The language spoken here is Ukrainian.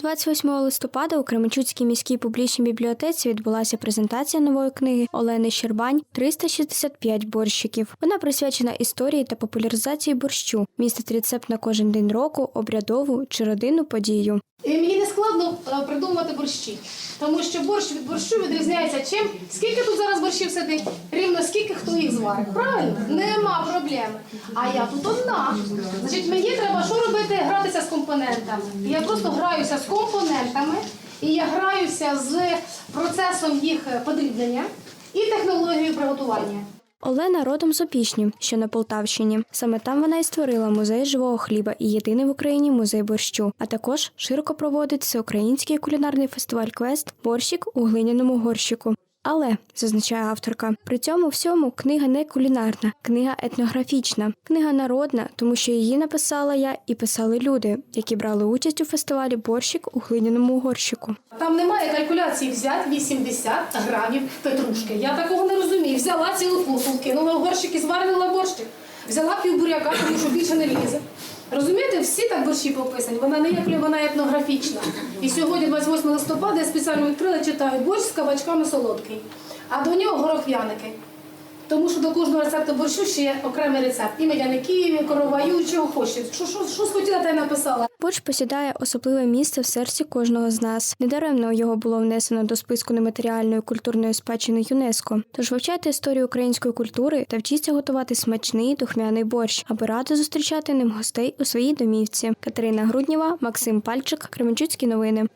28 листопада у Кременчуцькій міській публічній бібліотеці відбулася презентація нової книги Олени Щербань «365 борщиків. Вона присвячена історії та популяризації борщу, містить рецепт на кожен день року, обрядову чи родинну подію. І мені не складно е, придумувати борщі, тому що борщ від борщу відрізняється чим. Скільки тут зараз борщів сидить? Рівно скільки хто їх зварить. Правильно? Нема проблеми. А я тут одна. Значить, мені треба що робити? Компонентами. Я просто граюся з компонентами, і я граюся з процесом їх е, подрібнення і технологією приготування. Олена родом з Опішні, що на Полтавщині. Саме там вона і створила музей живого хліба і єдиний в Україні музей борщу. А також широко проводить всеукраїнський кулінарний фестиваль Квест Борщик у глиняному горщику. Але зазначає авторка, при цьому всьому книга не кулінарна, книга етнографічна, книга народна, тому що її написала я і писали люди, які брали участь у фестивалі Борщик у глиняному горщику. Там немає калькуляції взяти 80 грамів петрушки. Я такого не розумію. Взяла цілу курку, кинула в горщик і зварила борщик. Взяла пів буряка, тому що більше не лізе. Розумієте, всі так борщі пописані. Вона не є вона етнографічна. І сьогодні, 28 листопада, я спеціально відкрила, читаю борщ з кабачками солодкий, а до нього горохвяники. Тому що до кожного рецепту борщу ще є окремий рецепт. І медяники, і короваю, чого хочете. Що, що, що схотіла, та й написала. Борщ посідає особливе місце в серці кожного з нас. Недаремно його було внесено до списку нематеріальної культурної спадщини ЮНЕСКО. Тож вивчайте історію української культури та вчіться готувати смачний духмяний борщ, аби радо зустрічати ним гостей у своїй домівці. Катерина Груднєва, Максим Пальчик, Кременчуцькі новини.